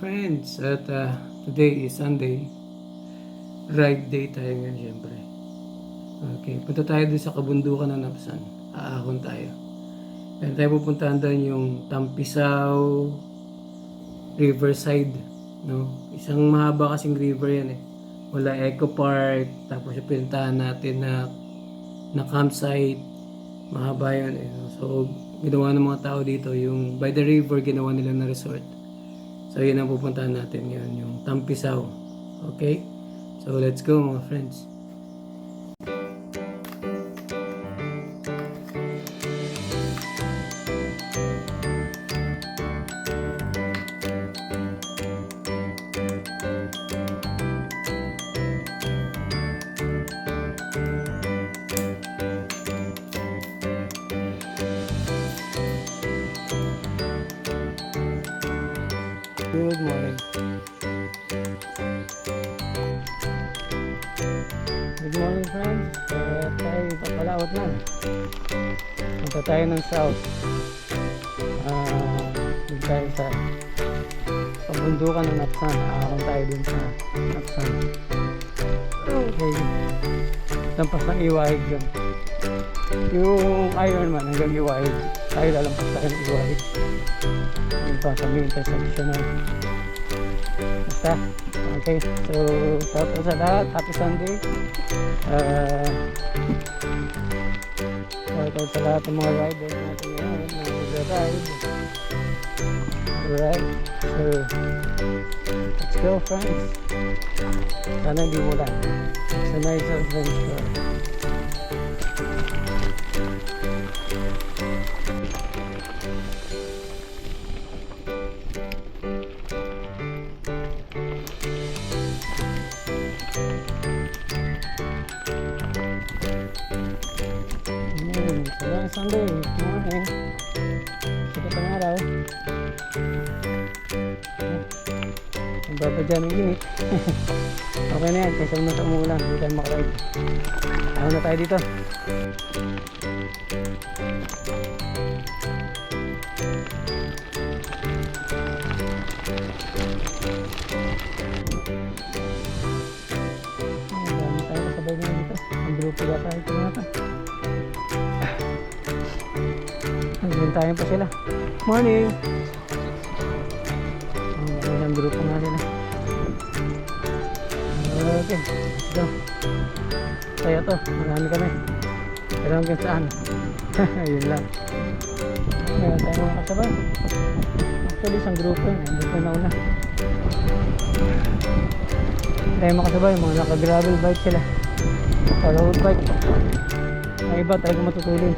Friends. At uh, today is Sunday. Ride day tayo ngayon, syempre. Okay, punta tayo doon sa kabundukan ng Napsan. Aahon tayo. Then tayo pupuntahan doon yung Tampisaw Riverside. No? Isang mahaba kasing river yan eh. Wala Eco Park, tapos yung pinuntahan natin na, na campsite. Mahaba yun eh. So, ginawa ng mga tao dito, yung by the river, ginawa nila na resort. So, yun ang pupuntahan natin ngayon, yung Tampisaw. Okay? So, let's go mga friends. Good morning. Good morning friends. Uh, tayo papalaot na. Punta tayo ng south. Uh, tayo sa pabundukan ng Napsan. Aakon tayo dun sa Napsan. Okay. Lampas ng Iwahig yun. Yung Ironman hanggang Iwahig. Tayo lalampas tayo ng Iwahig. Pa sa main intersection na. Basta. Okay. So, shout out sa lahat. Happy Sunday. Uh, shout out sa lahat ng mga riders natin ngayon. Mga nag-ride. Alright. So, let's go friends. Sana hindi mo lang. It's a nice adventure. Sikat ang araw. Ang baba dyan ang init. okay na yan. Kaysa naman sa umulan. Hindi tayo makaride. Ano na tayo dito? Tayo grupo yata ito nga ito. Nagbintayan pa sila. Morning! Ang ang grupo nga sila. Okay, let's go. Kaya to, marami kami. Pero hanggang saan? Yun lang. Meron tayo mga kasabay. Actually, isang grupo yun. Pa na una. Tayo makasabay, mga naka-gravel bike sila. Road bike. Ang iba talaga matutulin.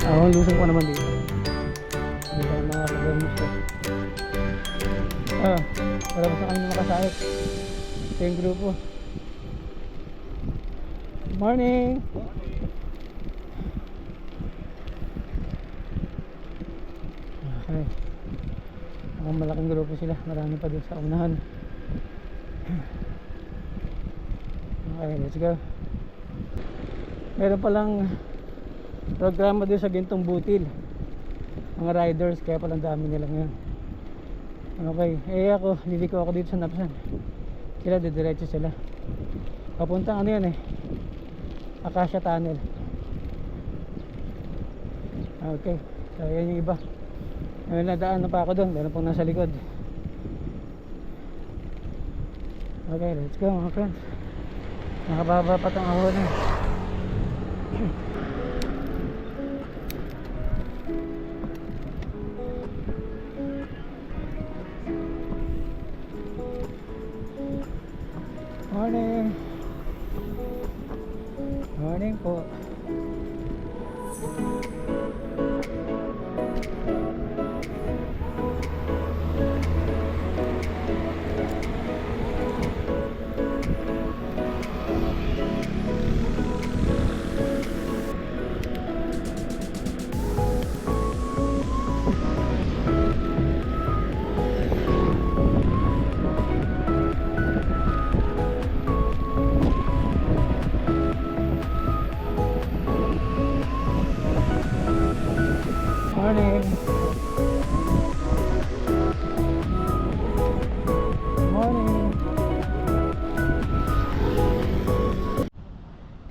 Ako, ang lusong ko naman dito. Hindi tayo makakasabay mo siya. Ah, wala pa sa kanya makasahit. Ito yung grupo. Morning! Okay. Ang malaking grupo sila. Marami pa dun sa unahan. Okay, let's go. Meron palang programa doon sa Gintong Butil. Mga riders, kaya palang dami nila ngayon. Okay, eh ako, liliko ako dito sa Napsan. Sila, didiretso sila. Papuntang ano yan eh. Acacia Tunnel. Okay, so yan yung iba. Ngayon nadaan na pa ako doon, meron pong nasa likod. Okay, let's go mga friends. Nakababa pa itong ahon eh. Morning. Morning po.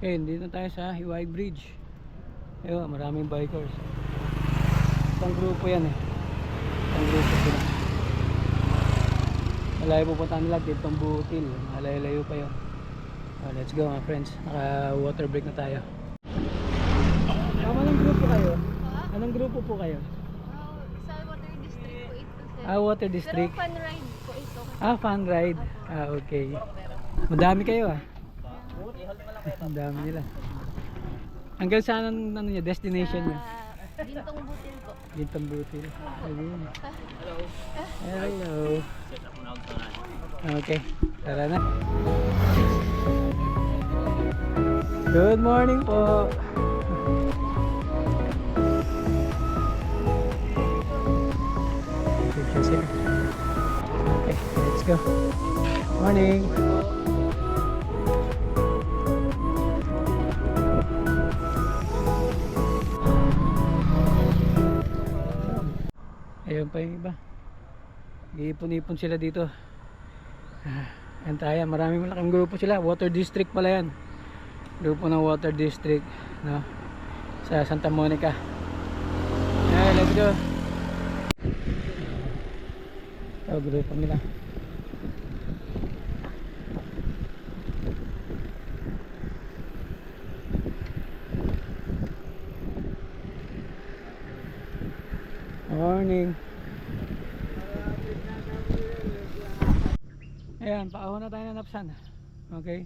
Okay, dito tayo sa Hiwai Bridge. Ayun, maraming bikers. Isang grupo yan eh. Isang grupo sila. Malayo pupunta nila dito ang butil. Malayo-layo pa yun. Oh, let's go mga friends. Naka water break na tayo. Tama ng grupo kayo? Anong grupo po kayo? Oh, sa water district po ito, sir. Ah, water district. Pero fun ride po ito. Ah, fun ride. Ah, okay. Madami kayo ah. Ang dami nila. Hanggang saan ang ano niya, destination niya? Gintong Butil po. Gintong Butil. Ayun. Hello. Okay, tara na. Good morning po. Okay, let's go. Morning. Ayun pa yung iba. Iipon-ipon sila dito. Ah, Yan maraming malaking grupo sila. Water District pala yan. Grupo ng Water District. No? Sa Santa Monica. Yeah, let's go. Ito, grupo nila. Morning. Ayan, paahon na tayo ng napsan. Okay.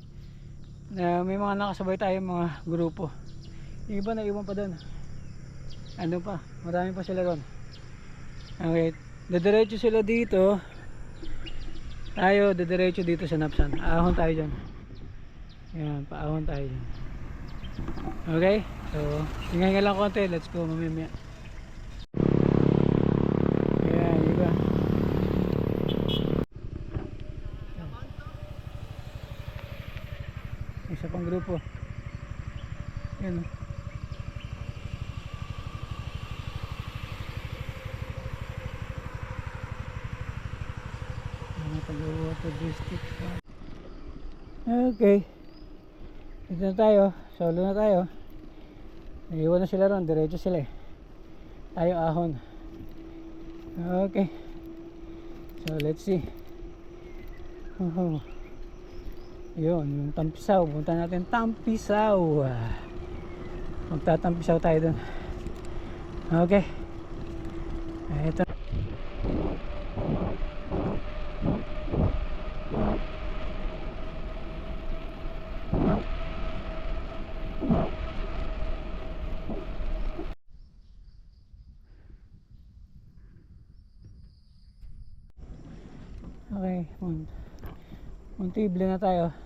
Na may mga nakasabay tayo mga grupo. Yung iba na iwan pa doon. Ano pa? Marami pa sila doon. Okay. Didiretso sila dito. Tayo, didiretso dito sa napsan. Ahon tayo dyan. Ayan, paahon tayo dyan. Okay? So, tingnan nga lang konti. Let's go mamaya. Ayan, iba. Isa pang grupo. Ayan. oh. Mga taga-water district. Okay. Dito na tayo. Solo na tayo. Naiwan na sila ron. Diretso sila eh. Tayo ahon. Okay. So let's see. Oh. Yun, yung Tampisaw. Punta natin Tampisaw. Magtatampisaw tayo dun. Okay. Ito. Okay, mun muntible na tayo.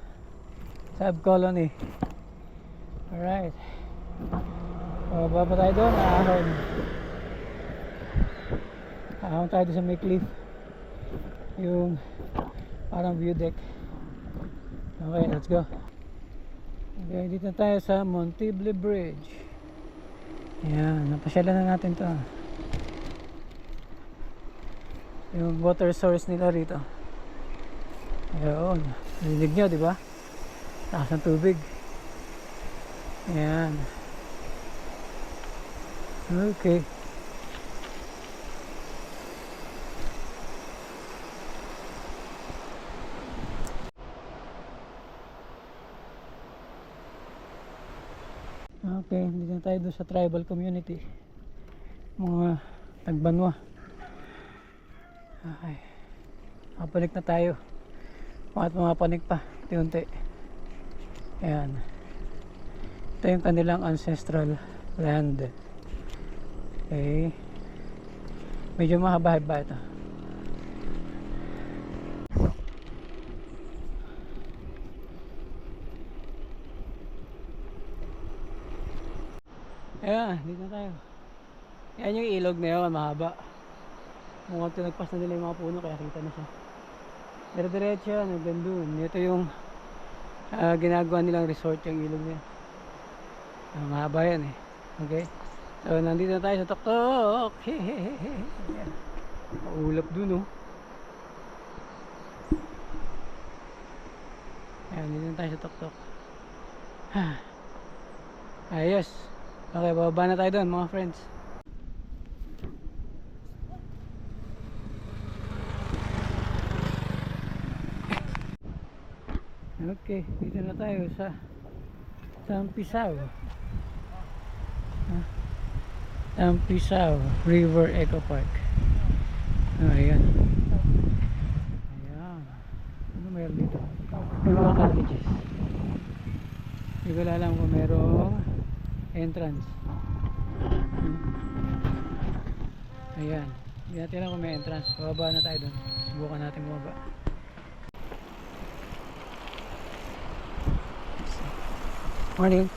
Sub colony. Alright. Pababa pa tayo doon, ahon. Ahon tayo sa may cliff. Yung parang view deck. Okay, let's go. Okay, dito tayo sa Montible Bridge. Ayan, napasyalan na natin to. Yung water source nila rito. Ayun. Narinig nyo, di ba? Taas ng tubig. Ayan. Okay. Okay, dito na tayo doon sa tribal community. Mga tagbanwa. Okay. Kapalik na tayo. At pumapanik pa, unti-unti. Ayan. Ito yung kanilang ancestral land. Okay. Medyo mahaba-haba ito. Ayan, dito tayo. Yan yung ilog na yun, mahaba. Mukhang tinagpas na nila yung mga puno kaya kita na siya. Pero diretso yan, hanggang dun. Ito yung ah, ginagawa nilang resort yung ilog na yan. Ah, mahaba yan eh. Okay? So, nandito na tayo sa Toktok. Ayan. Maulap dun oh. Ayan, dito na tayo sa Toktok. Ayos. Okay, bababa na tayo doon mga friends. Okay, dito na tayo sa Tampisaw. Ah, Tampisaw River Eco Park. Oh, ayan. Ayan. Ano meron dito? May mga cottages. Hindi ko alam kung merong entrance. Ayan. Hindi natin alam kung may entrance. Bababa na tayo doon. Subukan natin bumaba. Morning.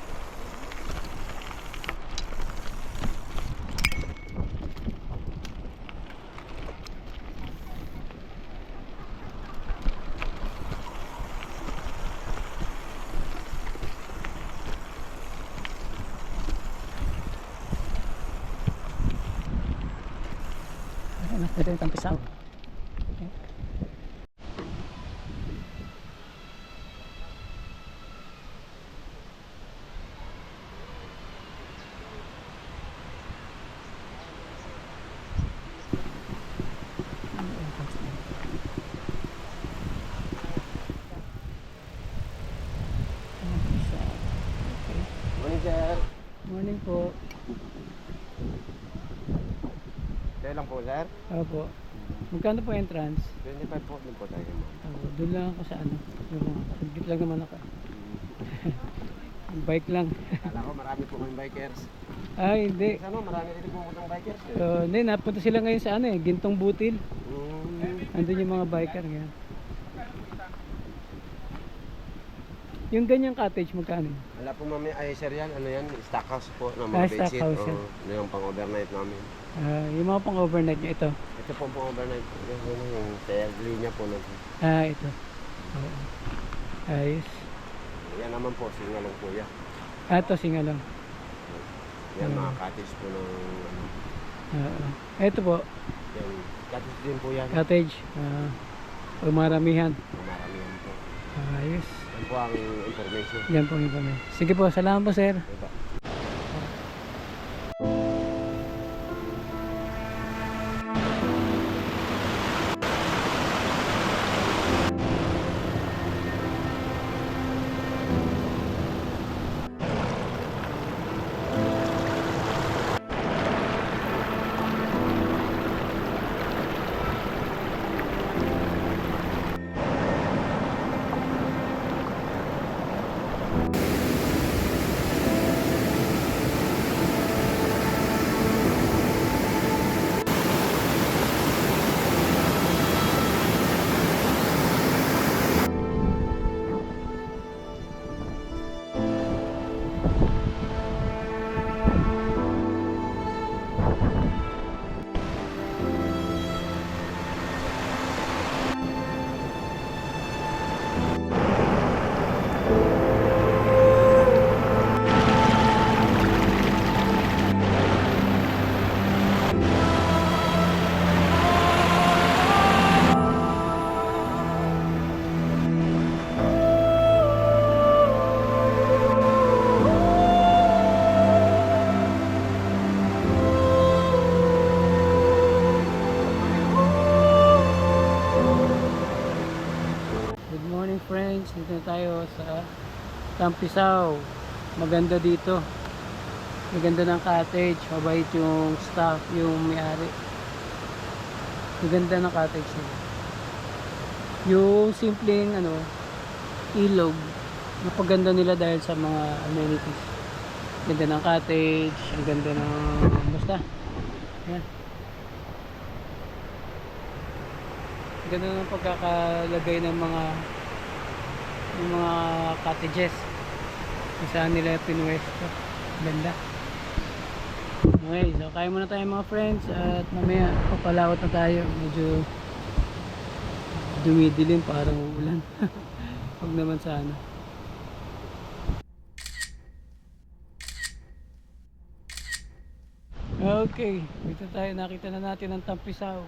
Po, sir. Opo. Magkano po entrance? 25 po din po tayo. Oh, doon lang ako sa ano. Yung mga, saglit lang naman ako. Bike lang. Kala ko marami po kayong bikers. Ay, hindi. Ano, marami rin pumutang bikers. Eh. Uh, hindi, napunta sila ngayon sa ano eh, Gintong Butil. Mm. Andun yung mga biker ngayon. Yung ganyang cottage, magkano? Wala po mami, ay sir yan, ano yan, stock house po Ah, na mga stock bedsheet. house yan. Oo, Ano yung pang overnight namin. Ah, yung mga pang overnight nyo, ito. Ito po pang overnight. Yung, yung, yung third linya po. Nag, Ah, ito. Oo. Ayos. yan naman po, singalong po yan. Ah, ito, singalong. Yan, mga cottage po ng, ano, Oo. ito po, yan, cottage din po yan. cottage. Ah, pagmaramihan. Maramihan po. Ayos. Yan po ang information. Yan po yung kami. Sige po, salamat po sir. Diba? Tampisaw. Maganda dito. Maganda ng cottage. Mabait yung staff, yung may-ari. Maganda ng cottage nila. yung simpleng ano, ilog, napaganda nila dahil sa mga amenities. Ganda ng cottage, ang ganda ng basta. Yan. Ganda ng pagkakalagay ng mga ng mga cottages. Kung saan nila pinuwesto. Ganda. Okay, so kaya muna tayo mga friends at mamaya papalawat na tayo. Medyo dumidilim parang uulan. Huwag naman sana. Okay, dito tayo nakita na natin ang Tampisaw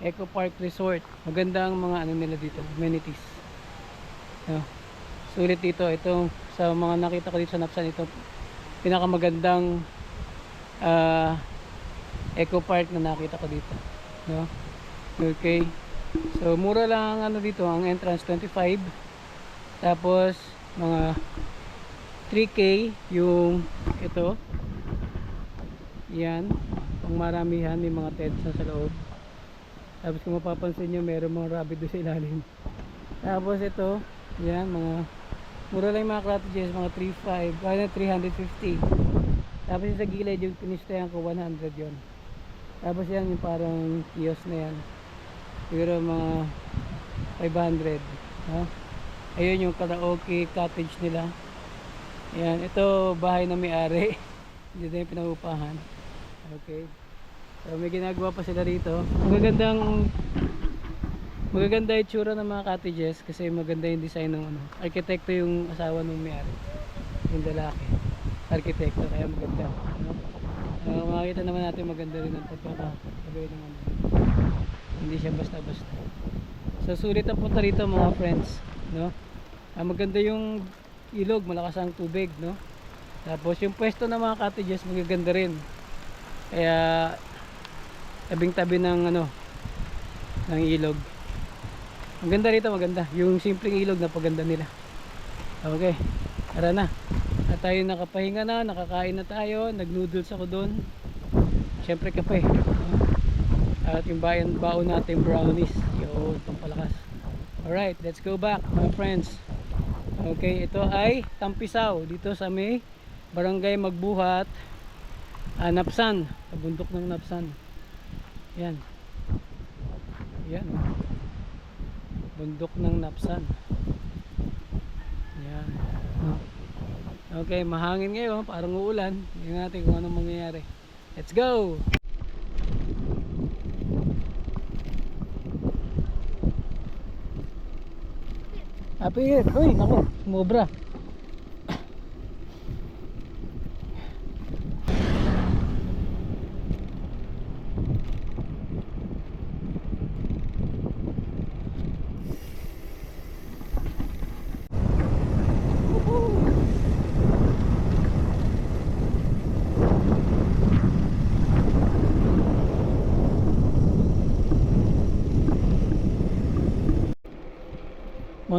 Eco Park Resort. Maganda ang mga ano nila dito, amenities. No. Sulit dito, ito sa mga nakita ko dito sa Napsan ito pinakamagandang ah Eco Park na nakita ko dito. No? Okay. So mura lang ang ano dito, ang entrance 25. Tapos mga 3K yung ito. Yan. Pang maramihan may mga tents sa loob. Tapos kung mapapansin nyo, meron mga rabbit doon sa ilalim. Tapos ito, yan, mga mura lang mga cottages, mga 3.5, kaya 350. Tapos sa gilid, yung pinistayan ko, 100 yon. Tapos yan, yung parang kiosk na yan. Siguro mga 500. Ha? Ayun yung karaoke cottage nila. Yan, ito bahay na may-ari. Dito yung pinaupahan. Okay. So may ginagawa pa sila rito. Magagandang magaganda yung tsura ng mga cottages kasi maganda yung design ng ano. Arkitekto yung asawa ng may-ari. Yung lalaki. Arkitekto kaya maganda. Ano? Uh, makikita naman natin maganda rin ang pagkakagawin ng ano. Hindi siya basta-basta. So sulit ang punta rito mga friends, no? Ah, maganda yung ilog, malakas ang tubig, no? Tapos yung pwesto ng mga cottages magaganda rin. Kaya tabing-tabi ng ano ng ilog. Ang ganda rito, maganda. Yung simpleng ilog na paganda nila. Okay. Tara na. At tayo nakapahinga na, nakakain na tayo, nag-noodles ako doon. Syempre kape. At yung bayan baon natin brownies. Yun, pampalakas. Alright, let's go back my friends. Okay, ito ay Tampisaw dito sa may Barangay Magbuhat ah, Napsan, sa bundok ng Napsan. Yan. Yan. Oh. Bundok ng Napsan. Yan. Oh. Okay, mahangin ngayon, parang uulan. Tingnan natin kung anong mangyayari. Let's go! Apir, uy, nako, sumobra.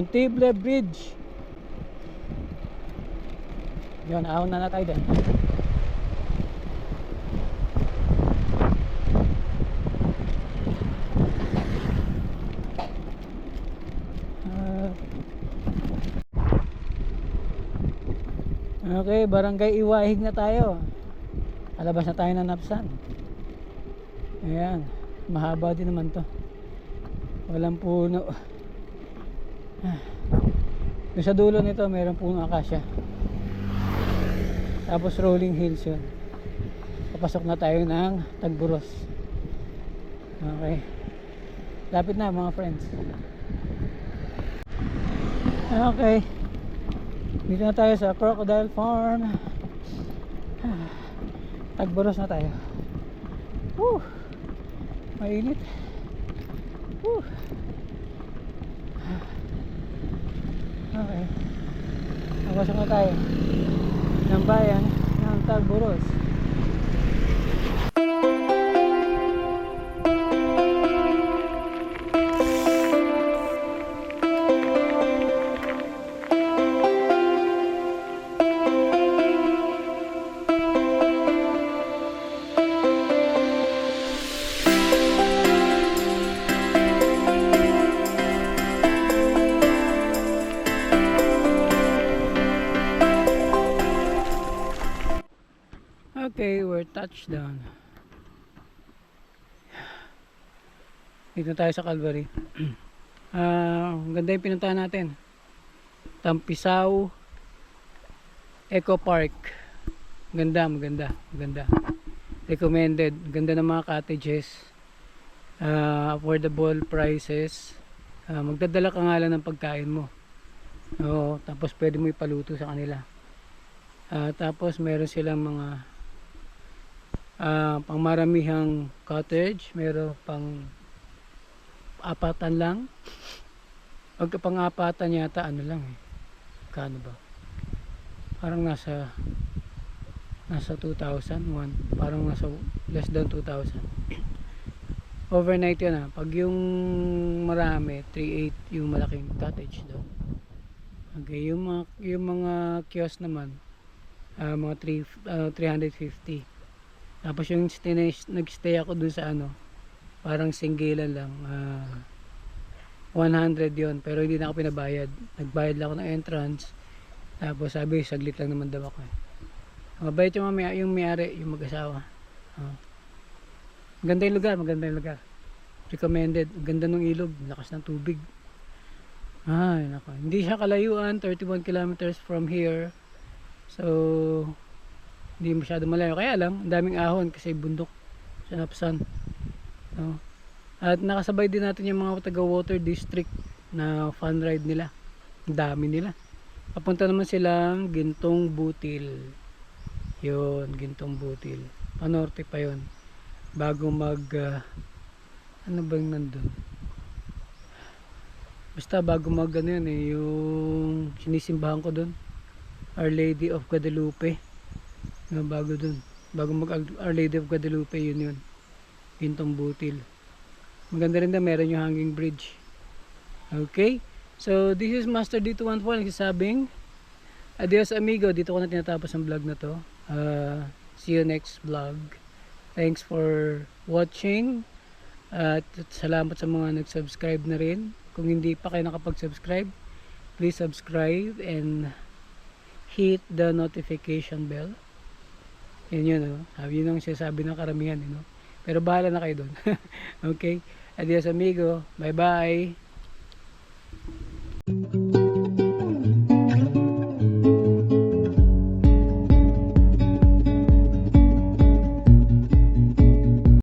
Montible Bridge. Yun, ahon na na tayo din. Ah. okay, barangay Iwahig na tayo. Alabas na tayo ng Napsan. Ayan, mahaba din naman to. Walang puno. Yung sa dulo nito, mayroon punong akasya. Tapos rolling hills yun. Papasok na tayo ng Tagburos. Okay. Lapit na mga friends. Okay. Dito na tayo sa Crocodile Farm. Tagburos na tayo. Woo! Mainit. Woo! Okay. Napasok na tayo ng bayan ng Tagburos. our touchdown. Dito tayo sa Calvary. Ang ganda yung pinuntahan natin. Tampisaw Eco Park. Ganda, maganda, maganda. Recommended. Ganda ng mga cottages. Ah, affordable prices. Ah, magdadala ka nga lang ng pagkain mo. Oo, tapos pwede mo ipaluto sa kanila. Ah, tapos meron silang mga ah, pangmaramihang cottage, meron pang apatan lang. Pag pang apatan yata ano lang eh. Kano ba? Parang nasa nasa 2,000 one, parang nasa less than 2,000 overnight yun ah pag yung marami 3,800 yung malaking cottage doon okay yung mga, yung mga kiosk naman ah, mga 3, ah, 350 tapos yung stay, nagstay ako dun sa ano parang singgilan lang ah, 100 yon pero hindi na ako pinabayad nagbayad lang ako ng entrance tapos sabi saglit lang naman daw ako eh. mabait yung, may, yung may-ari yung mag-asawa Ah. Maganda yung lugar, maganda yung lugar. Recommended. Ganda ng ilog, lakas ng tubig. Ay, nako. Hindi siya kalayuan, 31 kilometers from here. So, hindi masyado malayo. Kaya lang, ang daming ahon kasi bundok sa Napsan. No? At nakasabay din natin yung mga taga water district na fun ride nila. Dami nila. Papunta naman silang Gintong Butil. Yun, Gintong Butil. Panorte pa yon bago mag ah, ano bang nandun basta bago mag ano yun eh yung sinisimbahan ko dun Our Lady of Guadalupe no, bago dun. Bago mag Our Lady of Guadalupe yun yun. Gintong Butil. Maganda rin na meron yung hanging bridge. Okay? So this is Master D214 nagsasabing adios amigo. Dito ko na tinatapos ang vlog na to. Uh, see you next vlog. Thanks for watching. At salamat sa mga nag-subscribe na rin. Kung hindi pa kayo nakapag-subscribe, please subscribe and hit the notification bell. Yan yun, no? Sabi yun ang sinasabi ng karamihan, know? Pero bahala na kayo doon. okay? Adios amigo. Bye-bye.